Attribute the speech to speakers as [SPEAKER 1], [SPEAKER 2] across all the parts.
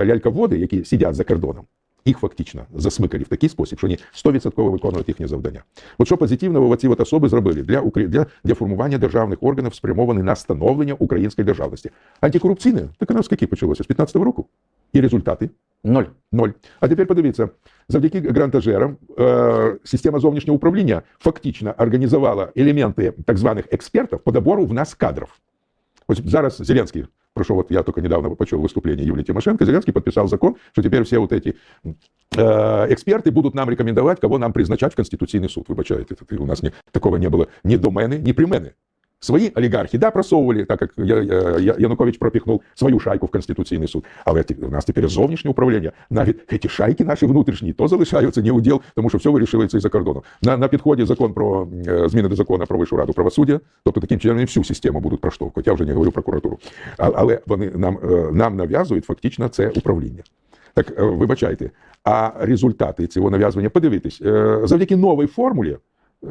[SPEAKER 1] е, ляльководи, які сидять за кордоном, їх фактично засмикали в такий спосіб, що вони 100% виконують їхні завдання. От що позитивного ці от особи зробили для, для, для формування державних органів, спрямованих на становлення української державності. Антикорупційне, так нас скільки почалося? З 15-го року. І результати
[SPEAKER 2] Ноль.
[SPEAKER 1] Ноль. А тепер подивіться, завдяки грантажерам е, система зовнішнього управління фактично організувала елементи так званих експертів по добору в нас кадрів. Ось зараз Зеленський, пройшов, от я только недавно почув выступление Юлии Тимошенко, Зеленский подписал закон, что теперь все вот эти э, эксперты будут нам рекомендовать, кого нам призначать в Конституційний суд. Вибачайте, це у нас ні, такого не було ні до мене, ні при мене. Свої олігархи, да, просовували, так як Я- Я- Янукович пропихнув свою шайку в Конституційний суд. Але у нас тепер зовнішнє управління. Навіть ці шайки наші внутрішні то залишаються не уділ, тому що все вирішується і за кордоном. На, на підході закон про е, зміни до закону про Вищу раду правосуддя, тобто таким чином всю систему будуть проштовхувати. Я вже не говорю прокуратуру. А, але вони нам, е, нам нав'язують фактично це управління. Так е, вибачайте, а результати цього нав'язування, подивитись, завдяки новій формулі.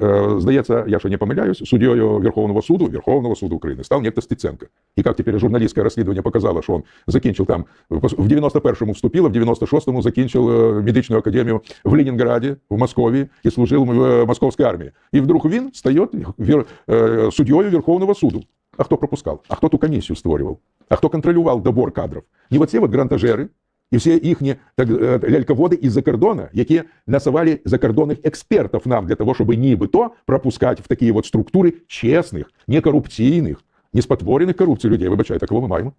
[SPEAKER 1] Е, Здається, я ще не помиляюсь, суддєю Верховного суду, Верховного суду України став некто Стеценко. І як тепер журналістське розслідування показало, що він закінчив там, в 91-му вступив, а в 96-му закінчив е, медичну академію в Ленінграді, в Москві, і служив в е, московській армії. І вдруг вір- е, суддєю Верховного суду. А хто пропускав? А хто ту комісію створював? А хто контролював добор кадрів? Не оці от грантажери, і всі їхні так, е, ляльководи із-за кордону, які насували закордонних експертів нам для того, щоб нібито пропускати в такі от структури чесних, некорупційних, не спотворених корупцією людей. Вибачаю, такого ми маємо?